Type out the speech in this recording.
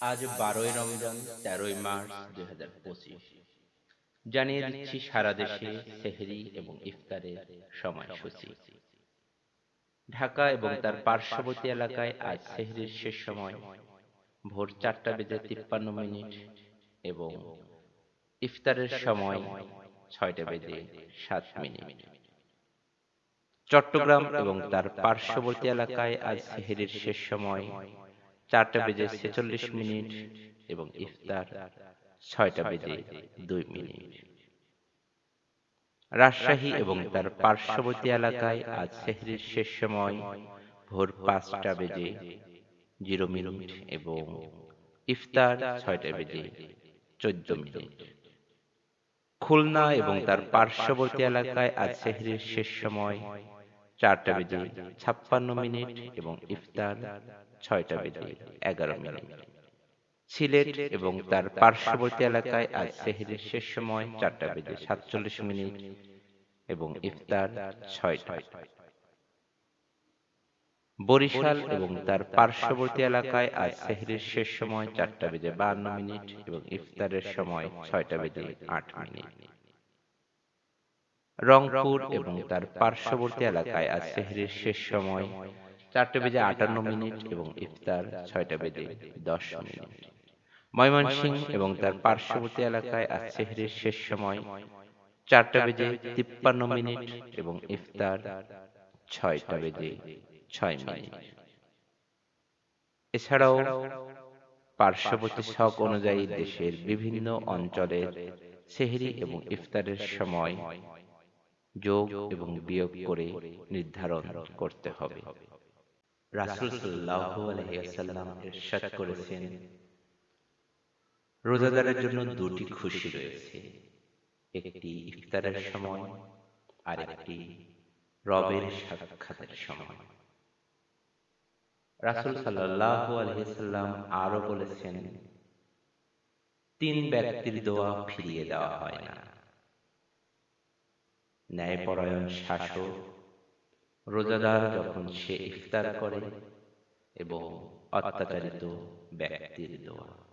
আজ বারোই রমজান, তেরোই মার্চ, দুই হাজার পঁচিশ। জানিয়ে দিচ্ছি সারা দেশে সেহরি এবং ইফতারের সময়সূচি। ঢাকা এবং তার পার্শ্ববর্তী এলাকায় আজ সেহরির শেষ সময়। ভোর চারটা বেজে তিপ্পান্ন মিনিট এবং ইফতারের সময় ছয়টা বেজে সাত মিনিট। চট্টগ্রাম এবং তার পার্শ্ববর্তী এলাকায় আজ সেহেরির শেষ সময় চারটা বেজে ছেচল্লিশ মিনিট এবং ইফতার ছয়টা বেজে দুই মিনিট। রাজশাহী এবং তার পার্শ্ববর্তী এলাকায় আজ সেহরির শেষ সময় ভোর পাঁচটা বেজে জিরো মিনিট এবং ইফতার ছয়টা বেজে চোদ্দ মিনিট। খুলনা এবং তার পার্শ্ববর্তী এলাকায় আজ সেহরির শেষ সময় চারটা বেজে ছাপ্পান্ন মিনিট এবং ইফতার ছয়টা বেজে এগারো মিনিট। সিলেট এবং তার পার্শ্ববর্তী এলাকায় আজ সেহরির শেষ সময় চারটা বেজে সাতচল্লিশ মিনিট এবং ইফতার ছয়টা। বরিশাল এবং তার পার্শ্ববর্তী এলাকায় আজ সেহরির শেষ সময় চারটা বেজে বান্ন মিনিট এবং ইফতারের সময় ছয়টা বেজে আট মিনিট। রংপুর এবং তার পার্শ্ববর্তী এলাকায় আজ সেহরির শেষ সময় চারটে বেজে আটান্ন মিনিট এবং ইফতার ছয়টা বেজে দশ মিনিট। ময়মনসিংহ এবং তার পার্শ্ববর্তী এলাকায় আজ সেহরির শেষ সময় চারটা বেজে তিপ্পান্ন মিনিট এবং ইফতার ছয়টা বেজে ছয় মিনিট। এছাড়াও পার্শ্ববর্তী শখ অনুযায়ী দেশের বিভিন্ন অঞ্চলের সেহরি এবং ইফতারের সময় যোগ এবং বিয়োগ করে নির্ধারণ করতে হবে। করেছেন। রোজাদারের জন্য দুটি খুশি রয়েছে। একটি ইফতারের সময়, আর একটি রবের সাক্ষাতের সময়। রাসুল সাল্লাল্লাহু আলাইহি সাল্লাম আরও বলেছেন, তিন ব্যক্তির দোয়া ফিরিয়ে দেওয়া হয় না। ন্যায়পরায়ণ শাসক রোজাদার যখন সে ইফতার করে এবং অত্যাচারিত ব্যক্তির দোয়া।